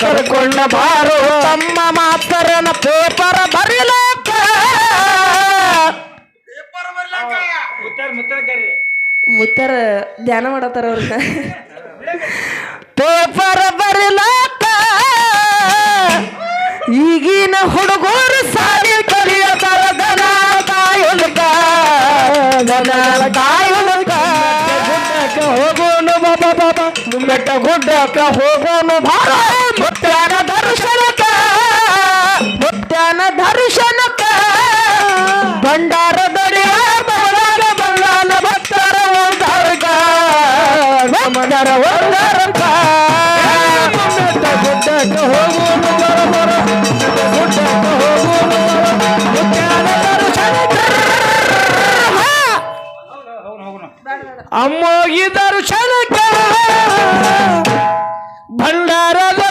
ಕರ್ಕೊಂಡ ಬಾರೋ ತಮ್ಮ ಮಾತರನ ಪೇಪರ್ ಬರ್ಲಾಕ ಮುತ್ತಾರ ಧ್ಯಾನ ಮಾಡತ್ತಾರ ಅವ್ರನ್ನ. ಪೇಪರ್ ಬರಿಲಕ್ಕ. ಈಗಿನ ಹುಡುಗರು ಸಾಲಿ ಬೆಟ್ಟ ಗುಡ್ಡಕ್ಕ ಹೋಗೋನು ಭಾರ ಮುತ್ಯಾನ ದರ್ಶನಕ್ಕ ಮುತ್ಯಾನ ದರ್ಶನಕ್ಕ ಭಂಡಾರ ದಡಿಯ ಬಹಳಾಗ ಬಂಗಾಲ ಭಕ್ತರ ಉದ್ಧಾರಕ ಗಮನರ ಉದ್ಧಾರಕ ಭಂಡಾರ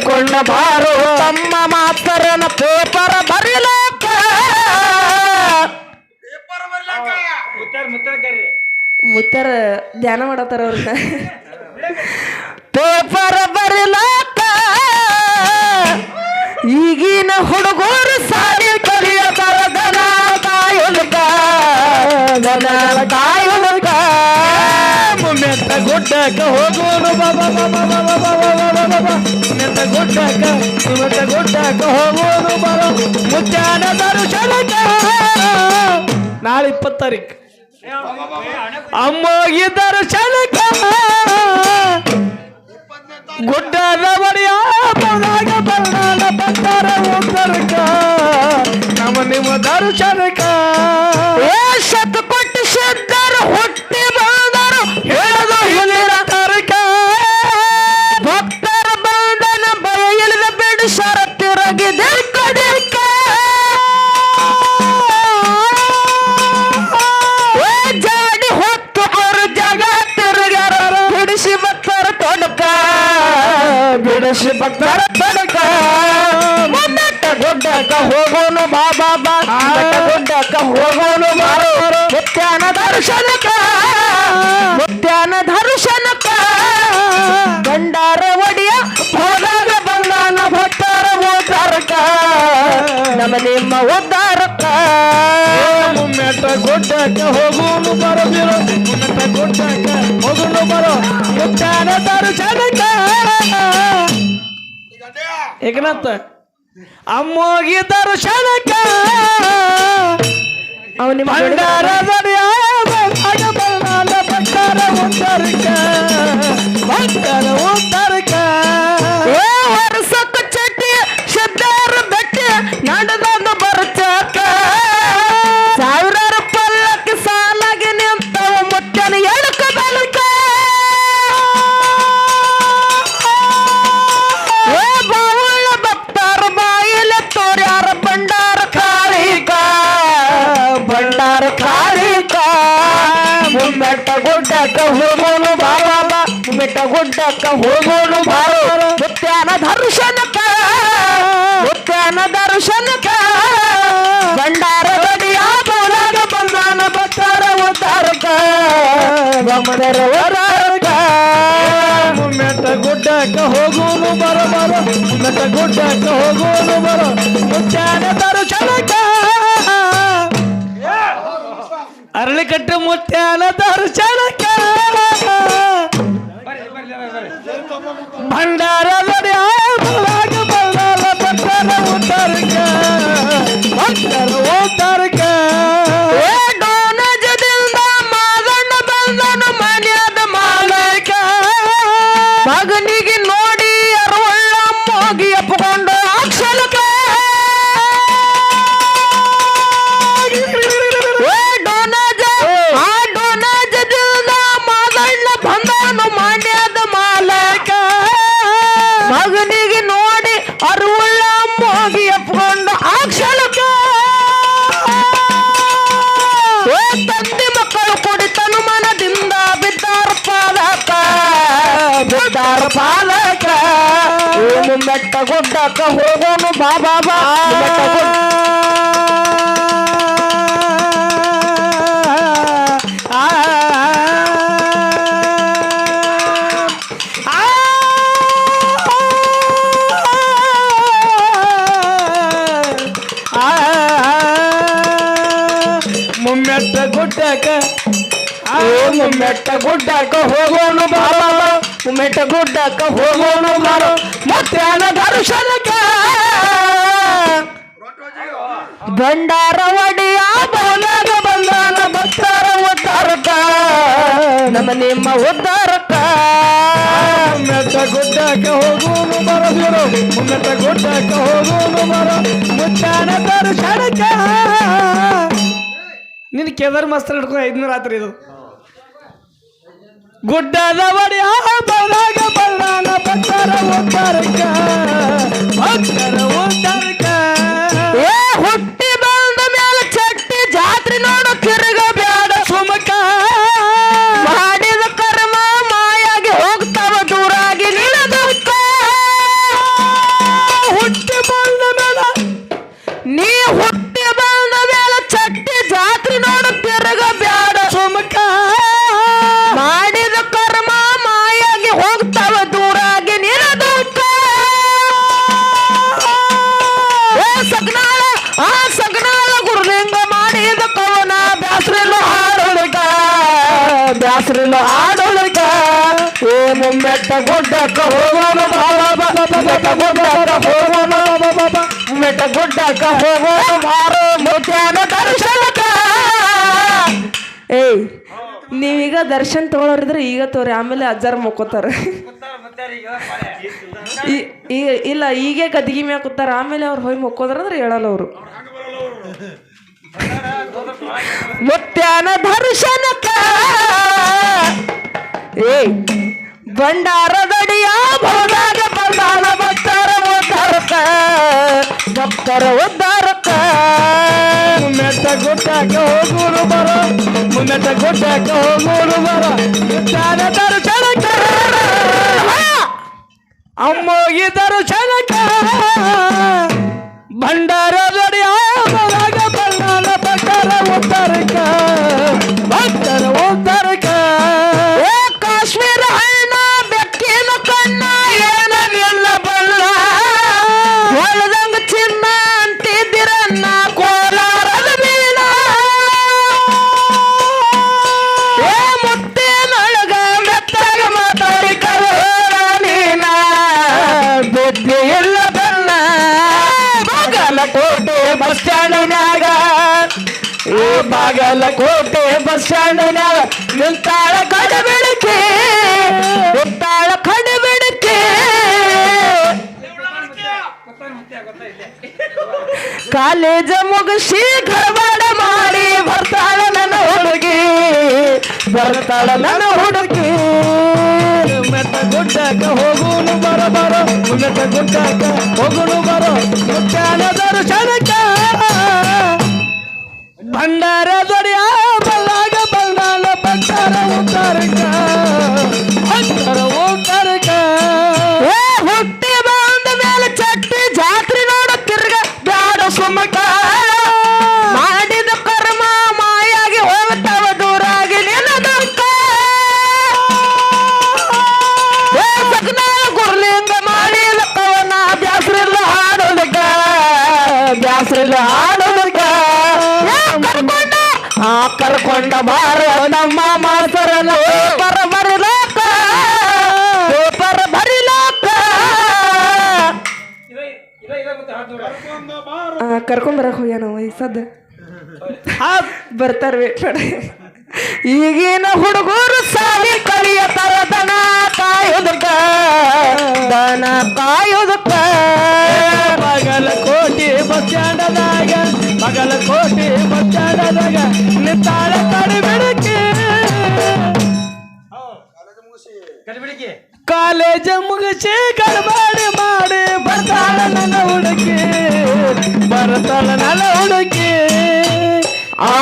ಕರ್ಕೊಂಡ ಬಾರೋ ತಮ್ಮ ಮಾತರನ ಪೇಪರ್ ಬರಿಲಕ್ಕ ಮುತ್ತಾರ ಮುತ್ತಾರ ಕರ್ರಿ ಮುತ್ತರ ಧ್ಯಾನ ಮಾಡತ್ತಾರ ಅವ್ರನ್ನ ಪೇಪರ್ ಬರಿಲಕ್ಕ ಈಗಿನ ಹುಡುಗರು ಸಾಲಿ ಕಲಿಯತಾರ ದನ ಕಾಯುಲ್ಕ ದನ ಕಾಯುಲ್ಕ ಮೆತ್ತ ಹೋಗೋರು ಬಾಬಾ ಬಾಬಾ ಬಾಬಾ ಬಾಬಾ ಬಾಬಾ ಗುಡ್ಡಕ ಮೆತ್ತ ಗುಡ್ಡಕ್ಕ ಹೋಗೋನು ಬರೋ ಮುತ್ಯಾನ ದರ್ಶನಕ ನಾಳೆ ಇಪ್ಪತ್ತು ತಾರೀಕು ಅಮ್ಮೋಗಿ ದರ್ಶನಕ ಗುಡ್ಡದ ಬಡಿಯ ಬದಾಗ ಬಣ್ಣದ ಬಂದರ ಉತ್ತರಕ ನಮ್ಮ ನಿಮ್ಮ ದರ್ಶನಕ ಏ ಶತಪಟ್ಟು ಸಿದ್ಧರು ಹುಟ್ಟಿ ಬಿಡಿಸಿ ಭಕ್ತರ ಬಡಕ ಬೆಟ್ಟ ಗುಡ್ಡಕ್ಕ ಹೋಗೋನು ಬಾಬಾ ಬಾ. ಗುಡ್ಡಕ್ಕ ಹೋಗೋನು ಬಾರೋ. ಮುತ್ಯಾನ ದರ್ಶನಕ ಮುತ್ಯಾನ ದರ್ಶನಕ ನಮ್ಮ ನಿಮ್ಮ ಉದ್ದಾರಕ್ಕ ಮೆಟ್ಟ ಗುಡ್ಡಕ್ಕೆ ಹೋಗುನು ಬರೋ ಬಿರೋ. ಮೆಟ್ಟ ಗುಡ್ಡಕ್ಕೆ ಹೋಗುನು ಬರೋ ಮುತ್ಯಾನ ದರ್ಶನಕ ಏಕನಾಥ ಅಮ್ಮೋಗಿ ದರ್ಶನಕ್ಕ ಅವನಿ ಭಂಡಾರ ಹೋಗೋನು ಬಾಬಾ ಬೆಟ್ಟ ಗುಡ್ಡಕ್ಕ ಹೋಗೋನು ಬಾರೋ ಮುತ್ಯಾನ ದರ್ಶನಕ್ಕ ಮುತ್ಯಾನ ದರ್ಶನಕ್ಕ ಭಂಡಾರ ಬಡಿಯ ಬೋಲಾಗ ಬಂದಾನ ಭಕ್ತರ ಉದ್ದಾರಕ ಗಮದರ ವರಾರಕ ಮೆಟ್ಟ ಗುಡ್ಡಕ್ಕ ಹೋಗೋನು ಬರೋ ಬರೋ ಮೆಟ್ಟ ಗುಡ್ಡಕ್ಕ ಹೋಗೋನು ಬರೋ ಮುತ್ಯಾನ ದರ್ಶನಕ್ಕ ಅರಳಿಕಟ್ಟ ಮುತ್ಯಾನ ದರ್ಶನಕ್ಕ ಭಂಡಾರ ಬಡಿಯಾಗ ಬಂದಾಲ ಬೆಟ್ಟ ಗುಡ್ಡಕ್ಕ ಹೋಗೋನು ಬಾ ಬಾ ಬಾ ಬೆಟ್ಟ ಗುಡ್ಡ ಮುಮ್ಮೆಟ್ಟ ಗುಡ್ಡಕ ಏ ಮುಮ್ಮೆಟ್ಟ ಗುಡ್ಡಕ್ಕ ಹೋಗೋನು ಬಾ ಬಾ ಗುಡ್ಡ ಮುಮ್ಮೆಟ್ಟ ಗುಡ್ಡಕ್ಕ ಹೋಗೋನು ಬಾರೋ ಮಧ್ಯಾಹ್ನ ದರ್ಶನಕ್ಕ. ಭಂಡಾರ ಒಡಿಯ ಬಹುಲಾಗ ಬಂದಾನ ಭಕ್ತರ ಉದ್ದಾರಕ ನಮ್ಮ ನಿಮ್ಮ ಉದ್ದಾರಕ ಮುಮ್ಮೆಟ್ಟ ಗುಡ್ಡಕ ಹೋಗೋನು ಬರೋದಿರು ಮುಮ್ಮೆಟ್ಟ ಗುಡ್ಡಕ ಹೋಗೋನು ಬರ ಮುಚ್ಚಾನ ದರ್ಶನಕ ನಿನ್ ಕೆದರ್ ಮಾಸ್ತರ್ ಹಿಡ್ಕೊ ಐದ್ನೂರ ರಾತ್ರಿ ಇದು. ಗುಡ್ಡದ ಒಡೆಯ ಬರಾಗ ಬಲ್ಲಾನ ಭಕ್ತರ ಉದ್ಧಾರಕ ಭಕ್ತರ ಉದ್ಧಾರಕ ಮುಮ್ಮೆಟ್ಟ ಗುಡ್ಡಕ್ಕ ಹೋಗೋಣ ಬೆಟ್ಟ ಗುಡ್ಡಕ್ಕ ಹೋಗೋಣ ಬೆಟ್ಟ ಗುಡ್ಡಕ್ಕ ಹೋಗೋಣ ಮಾರೋ. ಮುತ್ಯಾನ ಏ ಏಯ್, ನೀವೀಗ ದರ್ಶನ್ ತಗೊಳೋರಿದ್ರೆ ಈಗ ತೋರಿ, ಆಮೇಲೆ ಅಜ್ಜಾರ್ ಮುಕ್ಕೋತಾರ. ಮುತ್ತಾರ ಈಗ ಈ- ಇಲ್ಲ, ಈಗೇ ಗದ್ಗಿ ಮ್ಯಾಗ ಕೂತಾರ, ಆಮೇಲೆ ಅವ್ರು ಹೋಗಿ ಮುಕ್ಕೋದ್ರಂದ್ರೆ ಹೇಳಲ್ಲ ಅವರು. ಮುತ್ಯಾನ ದರ್ಶನಕ್ಕ. ಭಂಡಾರದಡಿಯ ಬಹುದಾಗ ಬಂದಾನ ಭಕ್ತರ ಉದ್ಧಾರಕ ಭಕ್ತರ ಉದ್ಧಾರಕ ಮುಮ್ಮೆಟ್ಟ ಗುಡ್ಡಕ್ಕೆ ಹೋಗುರು ಬರ ಮುಮ್ಮೆಟ್ಟ ಗುಡ್ಡಕ್ಕೆ ಹೋಗುರು ಬರ ಮುಚ್ಚಾನ ದರ್ಶನಕ ಅಮ್ಮೋಗಿ ದರ್ಶನ ಭಂಡಾರ ಬಾಗಲಕೋಟೆ ಬಸ್ ಸ್ಟ್ಯಾಂಡಿನಾಗ ನಿಂತಾಳ ಬೆಳಕೆ ನಿಂತಾಳ ಗೊತ್ತಾ ಇಲ್ಲೇ ಕಾಲೇಜ ಮುಗಿಸಿ ಗರ್ವಾಡ ಮಾಡಿ ಬರ್ತಾಳ ನನ್ನ ಹುಡುಗಿ, ಬರ್ತಾಳ ನನ್ನ ಹುಡುಗಿ. ಮೆಟ್ಟ ಗುಡ್ಡಕ ಹೋಗುನು ಬರ ಬರ ಮೆಟ್ಟ ಗುಡ್ಡಕ ಹೋಗುನು ಬರ ಮುಚ್ಚಾನ ದರ್ಶನಕ ಭಂಡಾರ ದೊಡೆಯ ಬಲ್ಲಾಗ ಬಲ್ಲಾನ ಭಂಡಾರ ಉದ್ಧಾರಕ ಭಂಡಾರ ಉದ್ಧಾರಕ ಏ, ಹುಟ್ಟಿ ಬಂದ ಮೇಲೆ ಚಟ್ಟಿ ಜಾತ್ರೆ ನೋಡ ತಿರ್ಗ ಬ್ಯಾಡ ಸುಮಕ. ಮಾಡಿದ ಕರ್ಮ ಮಾಯಾಗಿ ಹೋಗ್ತಾವ ದೂರಾಗಿ ಸಗನಾಳ ಗುರುಲಿಂಗ ಮಾಡಿದ ಕವನ ಬ್ಯಾಸ್ರಿಲ್ಲ ಹಾಡೋದಕ್ಕ. ಬ್ಯಾಸ್ರಿಲ್ಲ ಹಾಡೋದಕ್ಕ. ಆ ಕರ್ಕೊಂಡ ಬಾರ ನಮ್ಮ ಮಾಸರ ಪರ ಬರಲಾಕ ಪೇಪರ್ ಬರಿಲಾಕ ಕರ್ಕೊಂಡ್ ಬರಕ್ ಹಾಡ್ದವ್ರ ಕರ್ಕೊಂಬರಕ್ ಹೋಗ್ಯಾನ ವಯಸ್ಸದ ಬರ್ತಾರ ವೇಟ್ ಮಾಡಿ ಈಗಿನ ಹುಡುಗರು ಸಾಲಿ ಕಲಿಯತಾರ ದನ ಕಾಯೋದಕ್ಕ ದನ ಕಾಯೋದಕ್ಕ ಬಾಗಲಕೋಟೆ ಬಸ್ ಸ್ಟ್ಯಾಂಡದಾಗ ಮಗಳ ಕೋಟಿ ಬಸ್ ಸ್ಟ್ಯಾಂಡದಾಗ ನಿತ್ತಾಳ ಕಡಿಬಿಡಕ್ಕೆ ಕಾಲೇಜ ಮುಗಿಸಿ ಗಡಬಾಡಿ ಮಾಡಿ ಬರ್ತಾಳ ನನ್ನ ಹುಡುಕಿ ಬರ್ತಾಳ ನನ್ನ ಹುಡುಕಿ. ಆ